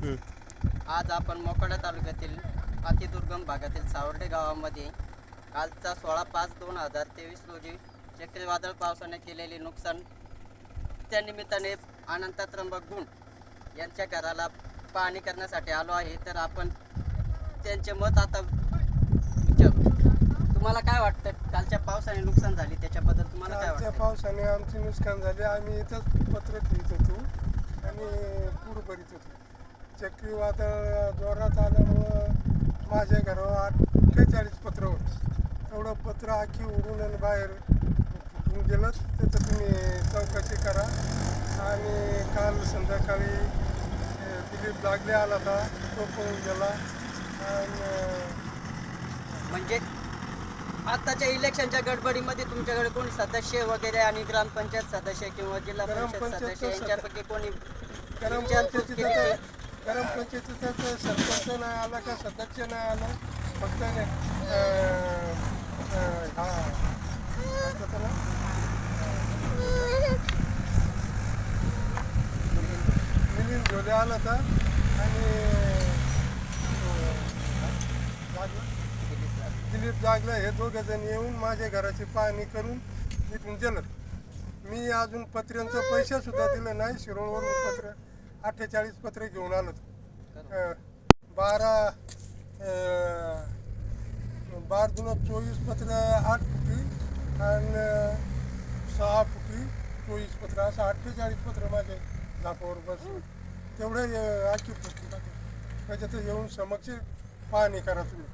आज आपण मोखाडा तालुक्यातील अतिदुर्गम भागातील सावर्डे गावामध्ये कालचा सोळा पाच दोन हजार तेवीस रोजी चक्रीवादळ पावसाने केलेले नुकसान त्या निमित्ताने अनंत त्र्यंबक गुण यांच्या घराला पाहणी करण्यासाठी आलो आहे. तर आपण त्यांचे मत आता विचारू. तुम्हाला काय वाटतं? कालच्या पावसाने नुकसान झाली त्याच्याबद्दल तुम्हाला काय वाटतं? पावसाने आमचे नुकसान झाले. आम्ही इथंच पत्र ठेवत होतो आणि पूर भरीत होतो. चक्रीवादळ जोरात आल्यामुळं माझ्या घरावर अठ्ठेचाळीस पत्र होतं. तेवढं पत्र आखी उडून आणि बाहेर गेलं. त्याचं तुम्ही चौकशी करा. आणि काल संध्याकाळी दिलीप लागले आला होता. तो पळून गेला. आणि म्हणजे आताच्या इलेक्शनच्या गडबडीमध्ये तुमच्याकडे कोणी सदस्य वगैरे आणि ग्रामपंचायत सदस्य किंवा जिल्हा परिषद सदस्य. यांच्यापैकी कोणी विचारपूस पंचायतीचा तर सरपंच नाही आला का सदस्य नाही आला? फक्त हा. मिलिंद झोले आला होता आणि दिलीप जागलं हे दोघे जण येऊन माझ्या घराची पाहणी करून तिथून गेलं. मी अजून पत्र्यांचं पैसे सुद्धा दिलं नाही शिरोळवरून पत्र अठ्ठेचाळीस पत्र घेऊन आलो बारा बारा दोन चोवीस पत्र आठ फुटी आणि सहा फुटी चोवीस पत्र. असं अठ्ठेचाळीस पत्र माझे झापावर बसले. तेवढे आखी फुटी. त्याच्यात येऊन समक्ष पाहणी करा तुम्ही.